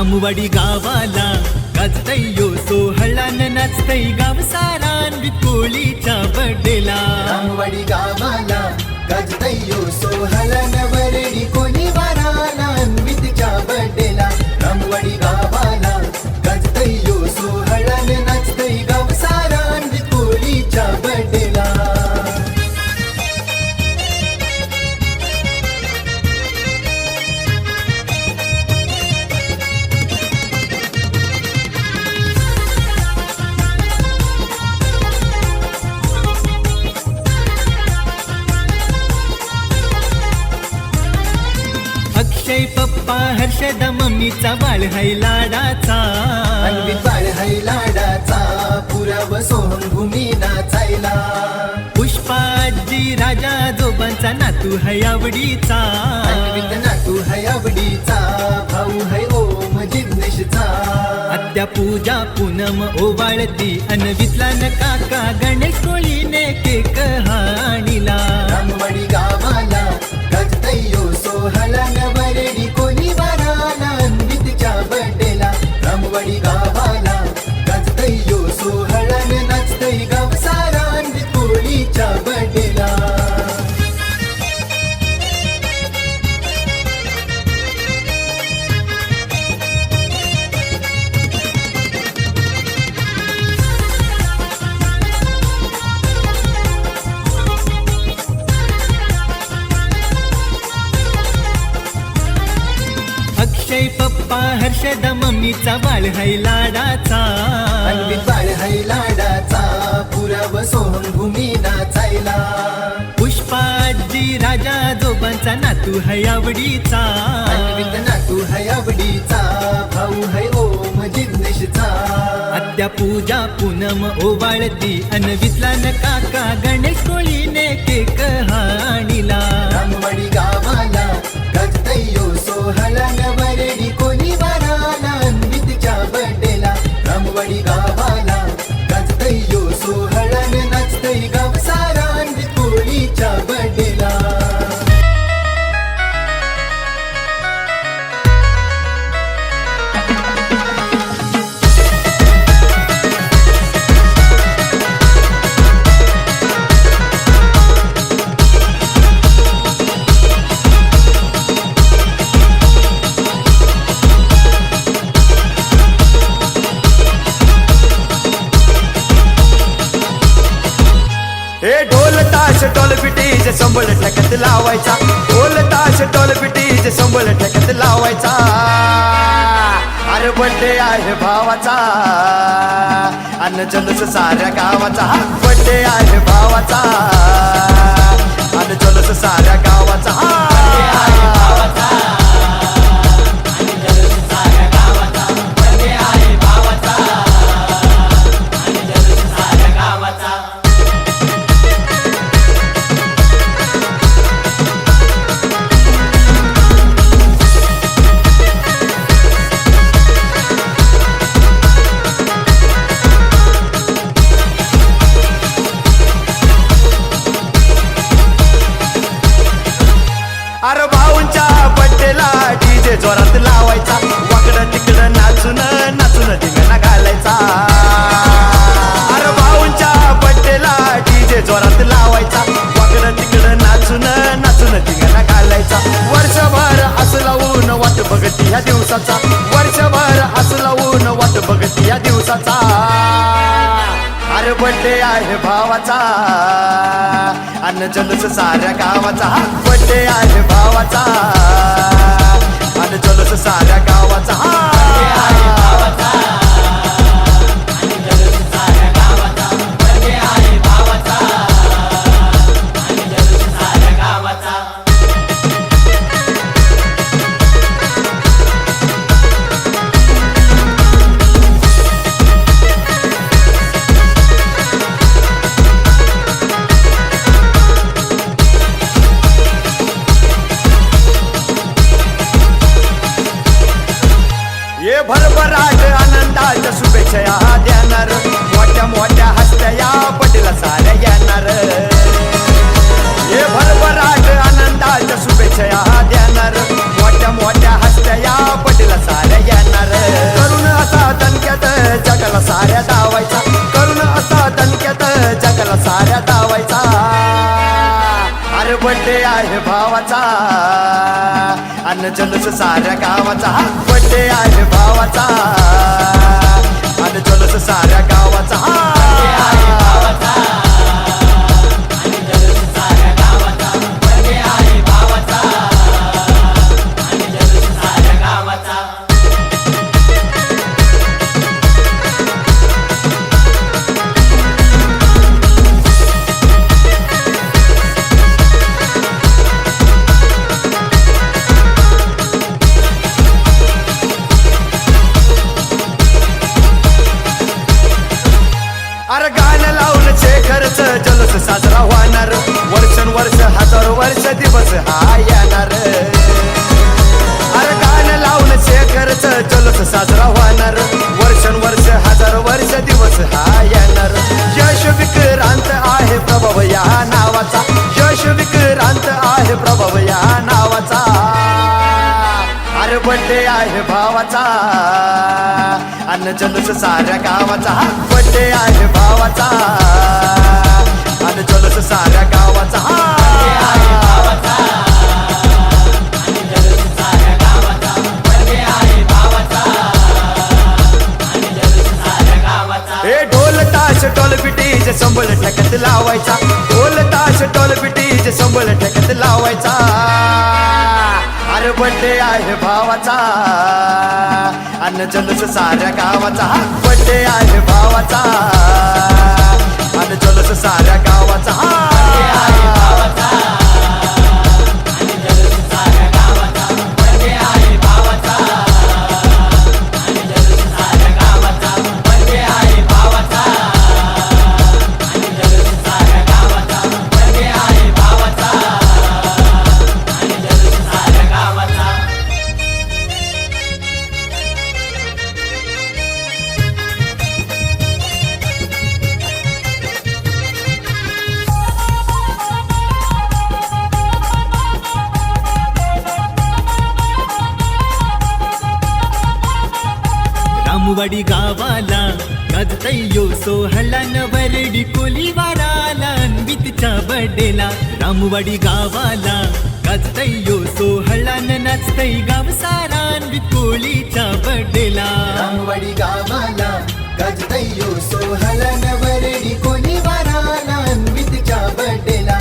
रामवाडी गावाला गाजतय्यो सोहळान नाचतय गाव सारा अन्वित कोळीच्या बडेला. रामवाडी गावाला गजतय्यो सोहळान बाळ है लाडाचा अन्वित बाळ है लाडाचा पुराव सोहम भूमी नाचायला पुष्पाजी राजा जोबांचा नातू है आवडीचा. अन्वित नातू है आवडीचा भाऊ है ओम जिग्नेशचा. आत्या पूजा पूनम ओवाळती अनवितला न काका गणेश कोळीने नातू है आवडीचा. नातू है आवडीचा. भाऊ है ओम जिग्नेशचा आत्या पूजा पूनम ओवाळती अनवितला न काका गणेश कोळीने केक हाणीला. रामवाडी गावाला आहे भावाचा अन्न जलूस साऱ्या गावाचा. हा बड्डे आहे भावाचा. अन्न जलूस साऱ्या गावाचा. हा अन्न साऱ्या गावाचा. हा बड्डे आहे भावाचा. अन्न चलस साऱ्या भावाचा अन्न जलस साऱ्या गावाचा. बड्डे आहे भावाचा. अन्न जलस साऱ्या गावाचा. दिवस हा येणार. अरे गाणं लावून शेखरच जलस साजरा होणार. वर्ष हजारो वर्ष दिवस हा येणार. यश विक्रांत आहे प्रभाव या नावाचा. यश विक्रांत आहे प्रभाव या नावाचा. अरे बड्डे आहे भावाचा. अन्न जलस साऱ्या गावाचा. बड्डे आहे भावाचा. अन्न जलस साऱ्या गावाचा. ताश टोल पिटीज संबळ टकत लावायचा. ढोल ताश टोल पिटीज संबळ टकत लावायचा. अरे बड्डे आहे भावाचा. अन्न जलस साऱ्या गावाचा. बड्डे आहे भावाचा. अन्न जलस साऱ्या गावाचा. रामवाडी अन्वितच्या रामवाडी गावाला. गाजतयो सोहळा नाचतय गाव सारा कोळीच्या बड्डेला. रामवाडी गावाला गाजतयो सोहळा वरडी कोणी वाराला अन्वितच्या बड्डेला.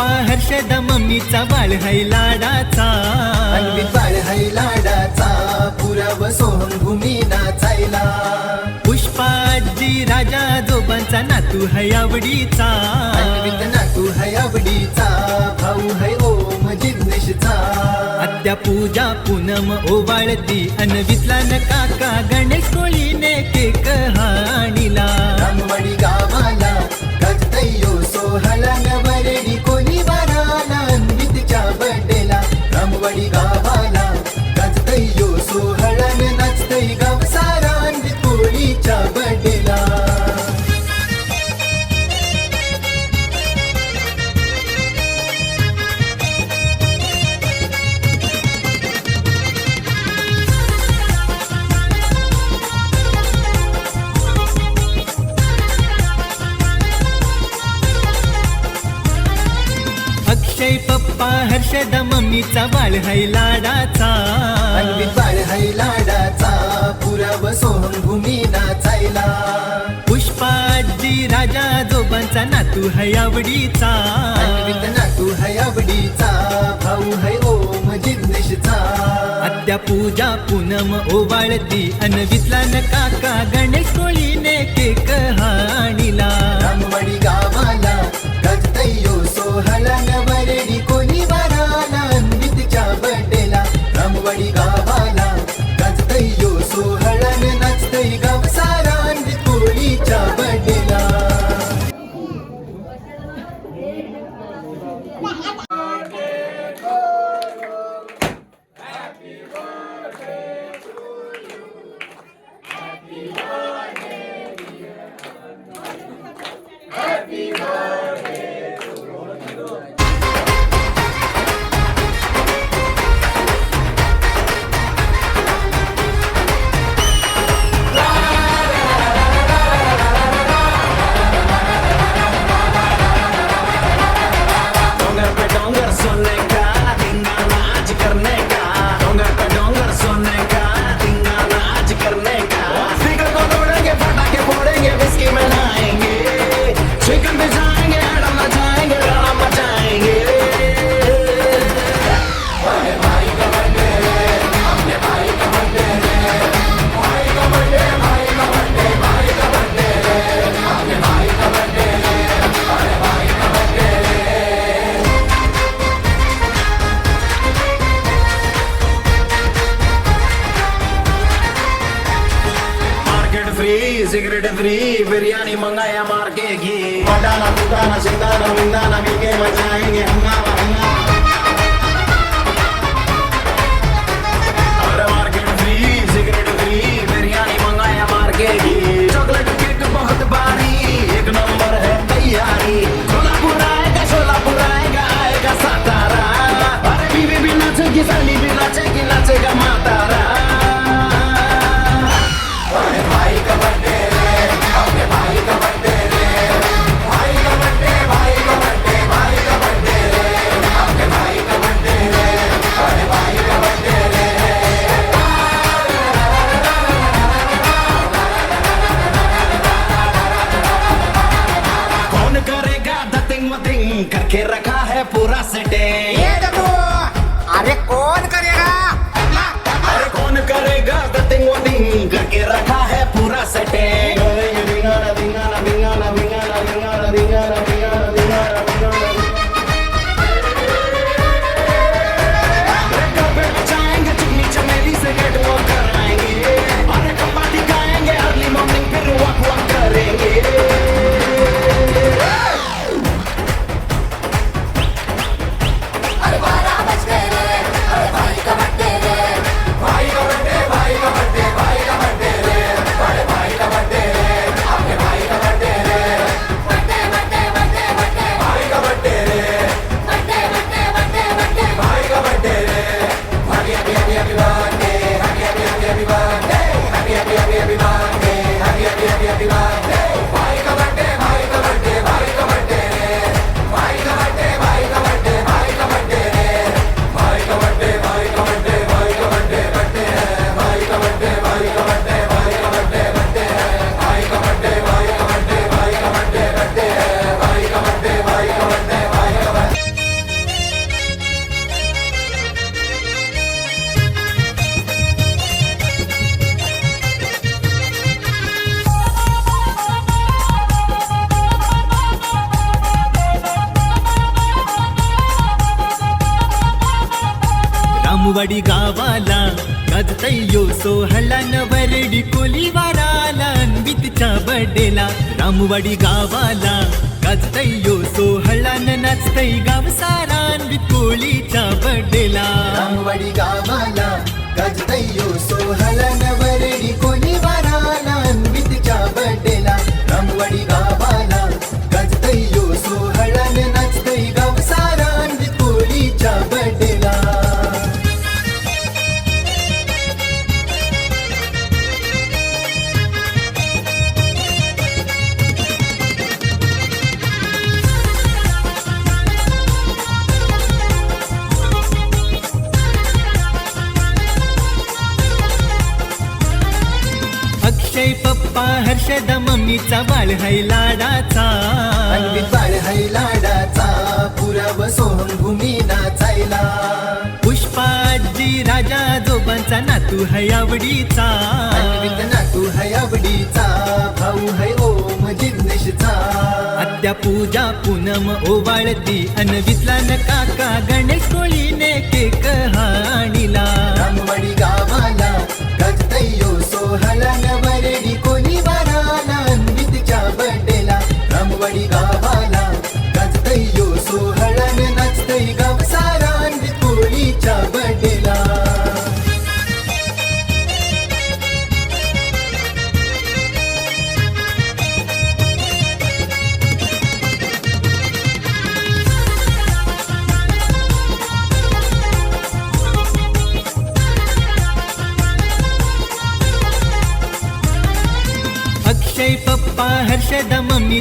पप्पा हर्षद मम्मीचा बाळ है लाडाचा बाळ है लाडाचा पुराव सोहंभूमी नाचायला पुष्पाजी राजा जोबांचा नातू है आवडीचा. नातू है आवडीचा भाऊ है ओम जिग्नेशचा. आद्या पूजा पूनम ओवाळती अनवितला न काका गणेश कोळीने केक हाणीला. रामवाडी गावाला गजतय्यो सोहळा नवरडी भाऊ है ओम म्हणजे जिग्नेशचा अत्या पूजा पूनम ओवाळती अनवितला नका काका गणेश कोळीने केक हाणीला. सिगरेट फ्री बिरयानी मंगाया मार के। घी पटाना दुकाना सिताना मिंदाना मिलके मचाएँगे हंगामा हंगामा। चॉकलेट केक बहुत भारी एक नंबर है तैयारी। सोहलान वरडी कोलीवाराला अन्वितच्या बड्डेला रामवाडी गावाला. गाजतय यो सोहळान नाचतय गाव सारा अन्वित कोलीच्या बड्डेला. रामवाडी गावाला गाजतय यो सोहलान वरडी कोलीवाराला अन्वितच्या बड्डेला. हर्षदा मम्मीचा बाळ है लाडाचा बाळ है लाडाचा पुराव सोहम भूमी नाचायला पुष्पाजी राजा जोबांचा नातू है आवडीचा. नातू है आवडीचा भाऊ है ओम जिग्नेशचा. आद्या पूजा पूनम ओवाळती अनवितला नका का गणेश कोळीने केक हाणीला. रामवाडी गा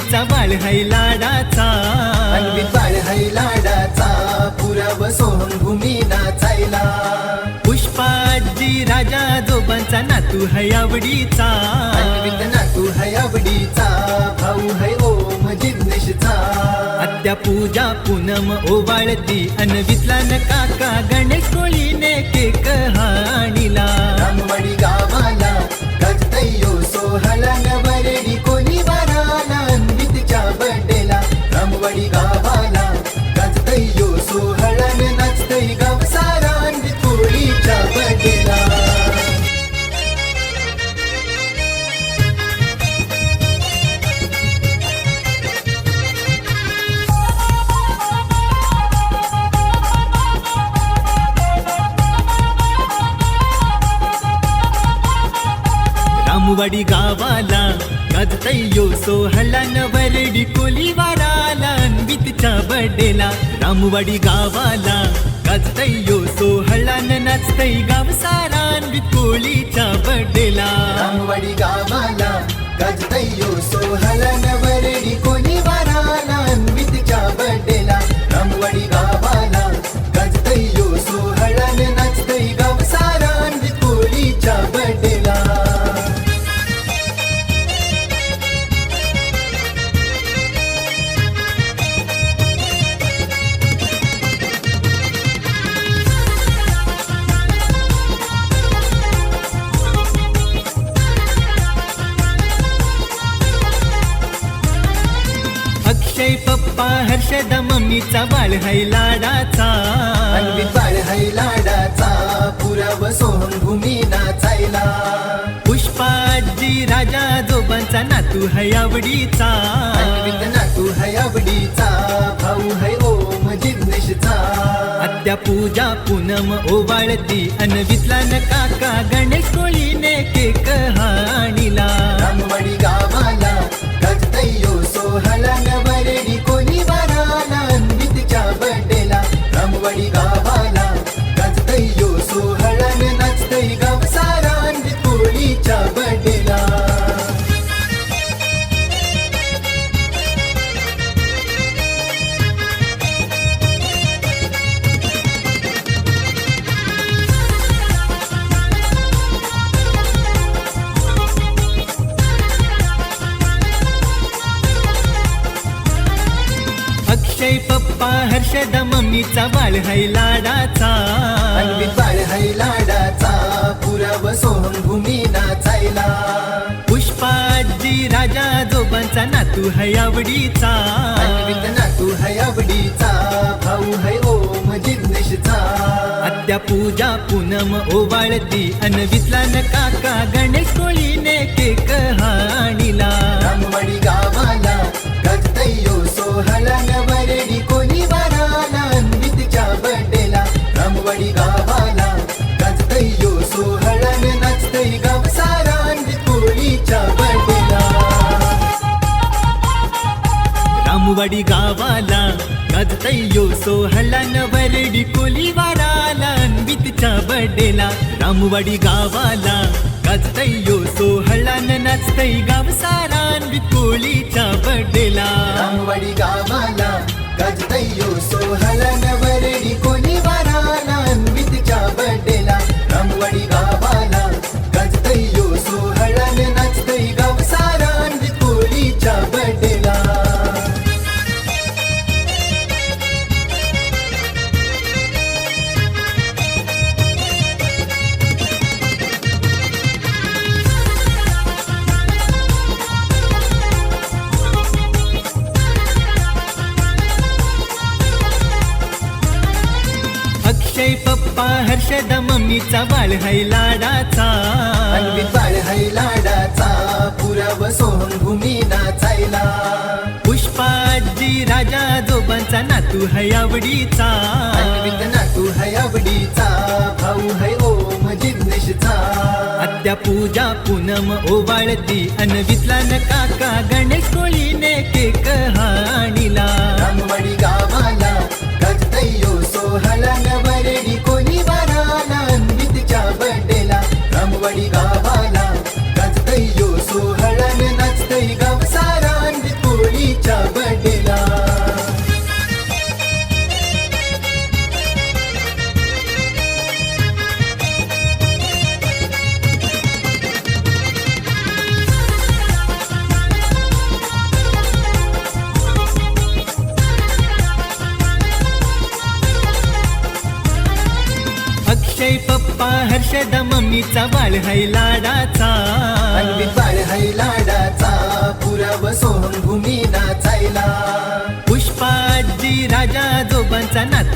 मम्मीचा बाळ हाय लाडाचा अन्वित बाळ है लाडाचा पुराव सोहम भूमी नाचायला पुष्पाजी राजा जोबांचा नातू हाय आवडीचा. अन्वित नातू है आवडीचा भाऊ है ओम जिज्ञेशचा आत्या पूजा पूनम ओवाळती अनवितला न काका गणेश कोळीने केक हाणीला. रामवाडी गावाला गजतय्यो सोहळा नवरेडी वडी गावाला गाजतय्यो सोहळा नवरडी कोलीवाराला वाराला अनवितच्या बड्डेला. रामवाडी गावाला गाजतय्यो सोहळा न नाचतय गाव सारा अनबित कोळीच्या बड्डेला. रामवाडी गावाला गजतय्यो सोहळा नवरडी कोलीवाराला वाराला अन्वितच्या बड्डेला. रामवाडी गावाला पप्पा हर्षद मम्मीचा बाळ हाय लाडाचा अन्वित बाळ है लाडाचा पुराव सोहम भूमी नाचायला पुष्पाजी राजा जोबांचा नातू हाय आवडीचा. अन्वित नातू है आवडीचा भाऊ है ओम जिज्ञेशचा आत्या पूजा पूनम ओवाळती अनवितला न काका गणेश कोळीने केक हाणीला. रामवाडी पप्पा हर्षद मम्मीचा बाळ हाय लाडाचा बाळ है लाडाचा पुराव सोहम भूमी नाचायला पुष्पाजी राजा जोबांचा नातू हाय आवडीचा. नातू है आवडीचा भाऊ है ओम जिज्ञेशचा आत्या पूजा पूनम ओवाळती अनवितला न काका गणेश कोळीने केक हाणीला. रामवाडी गावाला गजतय्यो सोहळा नवरेडी रामवाडी गावाला. गजतय्यो सोहळा नाचतय गाव सारा. कोळीच्या बडीला. रामवाडी गावाला गाजतय्यो सोहळा वरडी कोली वाराला अनबितच्या बडेला रामवाडी गावाला गाजतय्यो सोहळा न नाचतय गाव सारा अनबित कोळीच्या बडेला रामवाडी गावाला गजतय्यो सोहळा नवरेडी कोणी वाराला अन्वितच्या बड्डेला रामवाडी हर्षद मम्मीचा बाळ हाय लाडाचा बाळ है लाडाचा पुराव सोहम भूमी नाचायला पुष्पाजी राजा जोबांचा नातू हाय आवडीचा. नातू है आवडीचा भाऊ है ओम जिज्ञेशचा आत्या पूजा पूनम ओवाळती अनवितला न काका गणेश कोळीने केक हाणीला. रामवाडी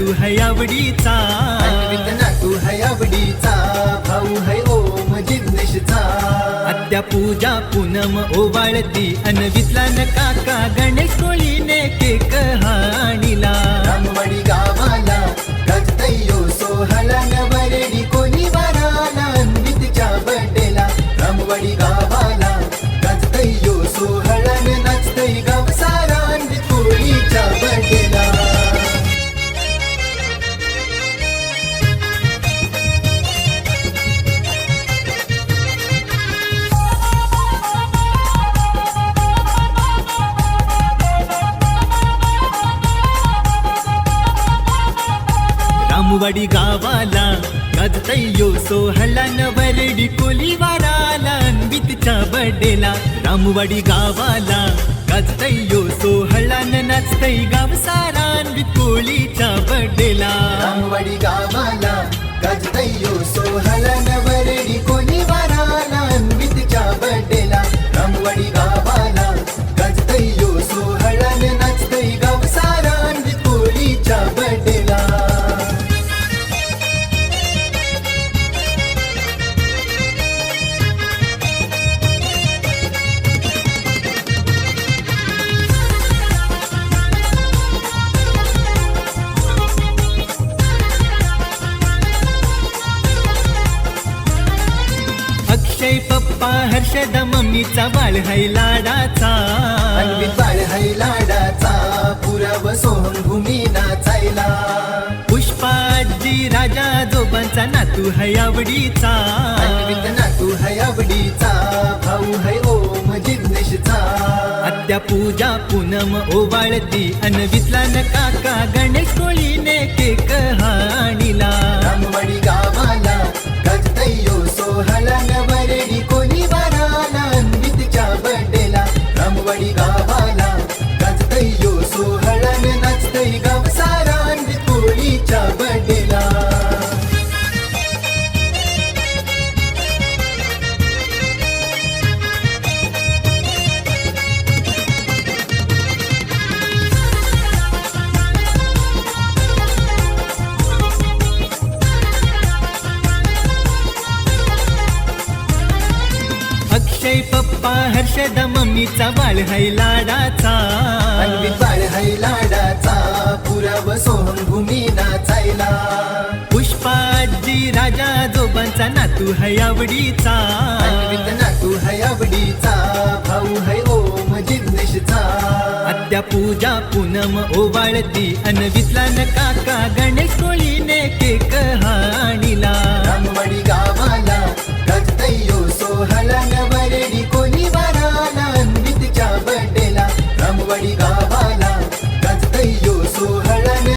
नातू हाय आवडीचा. नातू है आवडीचा. भाऊ है ओम जिज्ञेशचा आत्या पूजा पूनम ओवाळती अनवितला न काका गणेश कोळीने केक हाणीला. रामवाडी गावाला गजतय्यो सोहळ्यान रामवाडी गावाला गाजतय्यो सोहला नवरडी कोली वाराला अनवितच्या बड्डेला. रामवाडी गावाला गाजतय्यो न नाचतय गाव सारा अनवित कोळीच्या बड्डेला. रामवाडी गावाला गजतय्यो सोहळ्यान जोबांचा नातू हाय आवडीचा. नातू है आवडीचा भाऊ है ओम जिज्ञेशचा आत्या पूजा पूनम ओवाळती अनवितला न काका गणेश कोळीने केक हाणीला. हर्षद मम्मीचा बाळ हाय लाडाचा. अन्वित बाळ है लाडाचा पुराव सोहम भूमी नाचायला. पुष्पाजी राजा जोबांचा नातू हाय आवडीचा. अन्वित नातू है आवडीचा भाऊ है ओम जिज्ञेशचा आत्या पूजा पूनम ओवाळती अनवितला न काका गणेश कोळीने केक हा